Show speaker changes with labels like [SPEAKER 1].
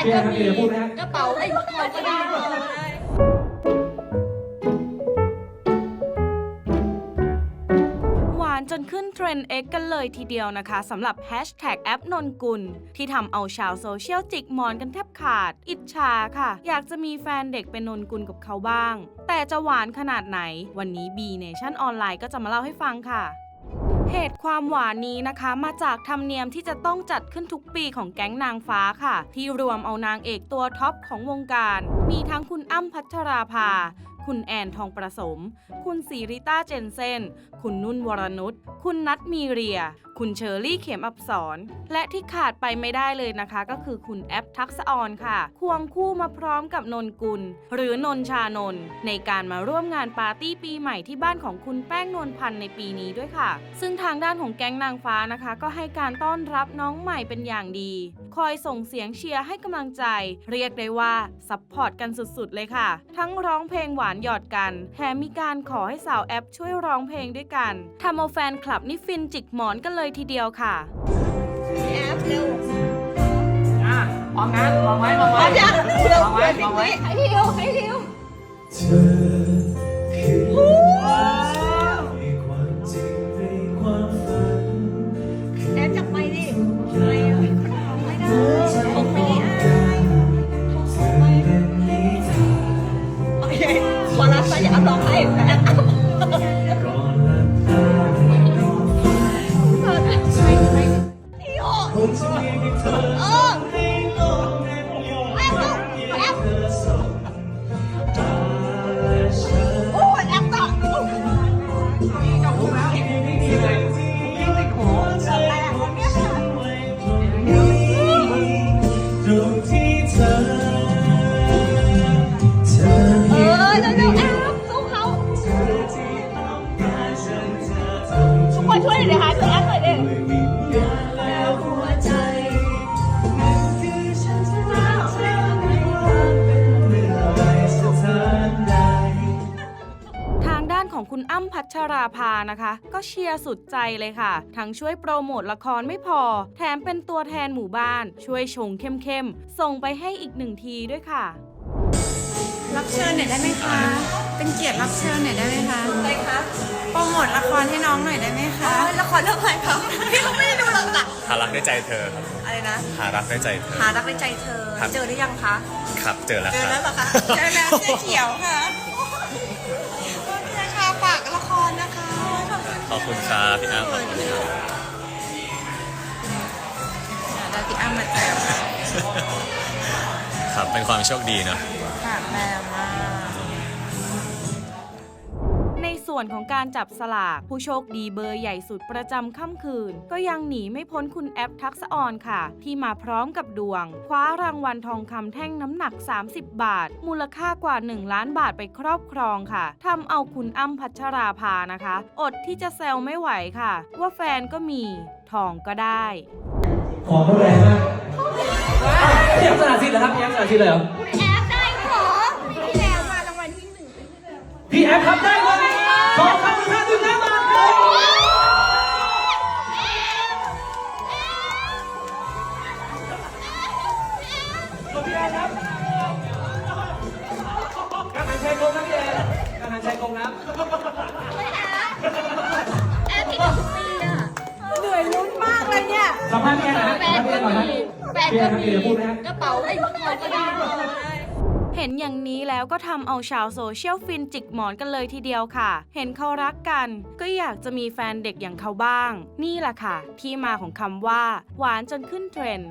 [SPEAKER 1] นก็มี
[SPEAKER 2] เบียร์พูดไหมฮะ
[SPEAKER 1] กระเป๋าไอ้พวกเราก็ได้เลย
[SPEAKER 3] หวานจนขึ้นเทรนด์ X กันเลยทีเดียวนะคะสำหรับแฮชแท็กแอปนนกุล ที่ทำเอาชาวโซเชียลจิกหมอนกันแทบขาด อิจฉาค่ะ อยากจะมีแฟนเด็กเป็นนนกุลกับเขาบ้าง แต่จะหวานขนาดไหน วันนี้ B Nation ออนไลน์ก็จะมาเล่าให้ฟังค่ะ เหตุความหวานนี้นะคะมาจากธรรมเนียมที่จะต้องจัดขึ้นทุกปีของแก๊งนางฟ้าค่ะ ที่รวมเอานางเอกตัวท็อปของวงการ มีทั้งคุณอ้ำพัชราภา คุณแอนทองประสม คุณสีริต้าเจนเซน คุณนุ่นวรนุช คุณนัทมีเรีย คุณเชอรี่เข็มอับสรและที่ขาดไปไม่ได้เลยนะคะ ก็คือคุณแอปทักษออนค่ะ ควงคู่มาพร้อมกับนนกุล หรือนนชานนท์ในการมาร่วมงานปาร์ตี้ปีใหม่ที่บ้านของคุณแป้งนวลพันธ์ในปีนี้ด้วยค่ะ ซึ่งทางด้านของแก๊งนางฟ้านะคะ ก็ให้การต้อนรับน้องใหม่เป็นอย่างดี คอยส่งเสียงเชียร์ให้กำลังใจ เรียกได้ว่าซัพพอร์ตกันสุดๆ เลยค่ะ ทั้งร้องเพลงหวานหยอดกันแถมมีการขอให้สาวแอปช่วยร้องเพลงด้วยกันทำเอาแฟนคลับนี่ฟินจิกหมอนกันเลยทีเดียวค่ะ
[SPEAKER 1] แอปเร็ว
[SPEAKER 2] อะพร้อมนะมองไว้มองไว้
[SPEAKER 1] เอาอย่างเร็ว
[SPEAKER 2] มองไว้มองไว้
[SPEAKER 1] ให้เร็วให้เร็ว ขอรับไปอย่าเอาร้องไห้แอป
[SPEAKER 4] ก่อนหลับตาให้นอนฝันอ
[SPEAKER 1] พี่โอ้
[SPEAKER 4] เอ
[SPEAKER 1] ออ
[SPEAKER 4] ให้โลกนั้นยอม
[SPEAKER 1] แอปแอป
[SPEAKER 4] เธองตาแอบ
[SPEAKER 1] โอ้ยแอปต่อ
[SPEAKER 4] ใจของไว้ตรงนี้ตรงที่
[SPEAKER 1] ช่วยหน่อยดิคะช่วยแอปหน่อยดิ
[SPEAKER 4] ด้วยวิญญาณและหัวใจนั่นคือฉันจะรักเธอไม่ว่าเป็นเมื่อไรสถานใด
[SPEAKER 3] ทางด้านของคุณอ้ำพัชราภานะคะ ก็เชียร์สุดใจเลยค่ะ ทั้งช่วยโปรโมทละครไม่พอ แถมเป็นตัวแทนหมู่บ้าน ช่วยชงเข้มๆ ส่งไปให้อีกหนึ่งทีด้วยค่ะ
[SPEAKER 5] รับเชิญหน่อยได้ไหมคะ เป็นเกียรติรับเชิญหน่อยได้ไหมคะ
[SPEAKER 1] อะไรคะ
[SPEAKER 5] โปรโมทละครให้น้องหน่อยได้ไหมคะ
[SPEAKER 1] อ๋อละครเรื่องอะไรคะพี่เขาไม่ได้ดูหรอกจ้ะ
[SPEAKER 6] หารักได้ใจเธอครับ
[SPEAKER 1] อะไรนะ
[SPEAKER 6] หารักได้ใจเธอ
[SPEAKER 1] หารักในใจเธอ
[SPEAKER 6] ครับ
[SPEAKER 1] เจอหรือยังคะ
[SPEAKER 6] ครับเจอแล้ว
[SPEAKER 1] เจ
[SPEAKER 6] ค
[SPEAKER 1] อ
[SPEAKER 6] รับ
[SPEAKER 1] แล้วเหรอคะ
[SPEAKER 5] เจอแล้วเสื้อเขียวค่ะ
[SPEAKER 1] พี่ราชาฝากละครนะคะ
[SPEAKER 6] ขอบคุณครับพี่อ้ำขอบคุณครับ
[SPEAKER 5] เดี๋ยวพี่อ้ำมาเจอค่ะ
[SPEAKER 6] ครับเป็นความโชคดีเนอะ
[SPEAKER 5] ปากแรงมาก
[SPEAKER 3] วนของการจับสลาก ผู้โชคดีเบอร์ใหญ่สุดประจำค่ำคืน ก็ยังหนีไม่พ้นคุณแอปทักษะออนค่ะ ที่มาพร้อมกับดวง คว้ารางวัลทองคำแท่งน้ำหนัก 30 บาท มูลค่ากว่า 1 ล้านบาทไปครอบครองค่ะทำเอาคุณอ้ำพัชราภานะคะ อดที่จะแซวไม่ไหวค่ะ ว่าแฟนก็มีทองก็ได้
[SPEAKER 2] ของเขาแรงมากพี่แอมสนาสิทธิ์เหรอครับพี่แอมสนาสิทธิ์เลยเหรอ
[SPEAKER 1] แอปได้เหรอพี่แอปมารางวัลที่หนึ่ง
[SPEAKER 2] พี่แอมครับได้เลยขอ คาหนึ่งล้านบาทครับขอบคุณพี่แอมครับการหันชัยกงครับพี่แอการหันชัยกงครับ
[SPEAKER 1] แอปที่หนึ่งปีอะเหนื่อยลุ้นมากเลยเนี่ย
[SPEAKER 2] สัมภาษณ์พี่แอมนะ
[SPEAKER 1] แฟ
[SPEAKER 2] สัม
[SPEAKER 1] น
[SPEAKER 2] พี่แอ
[SPEAKER 1] ก็
[SPEAKER 2] มก่อนนะ
[SPEAKER 1] มีแฟน
[SPEAKER 2] พี่แอ
[SPEAKER 1] ก็
[SPEAKER 2] มครับ
[SPEAKER 1] มี
[SPEAKER 2] พี่แอมพูดไหมฮะ
[SPEAKER 1] กระเป๋าไอ้พวกเราก็ได้หมดเลย
[SPEAKER 3] เห็นอย่างนี้แล้วก็ทำเอาชาวโซเชียลฟินจิกหมอนกันเลยทีเดียวค่ะ เห็นเขารักกัน ก็อยากจะมีแฟนเด็กอย่างเขาบ้าง นี่แหละค่ะ ที่มาของคำว่า หวานจนขึ้นเทรนด์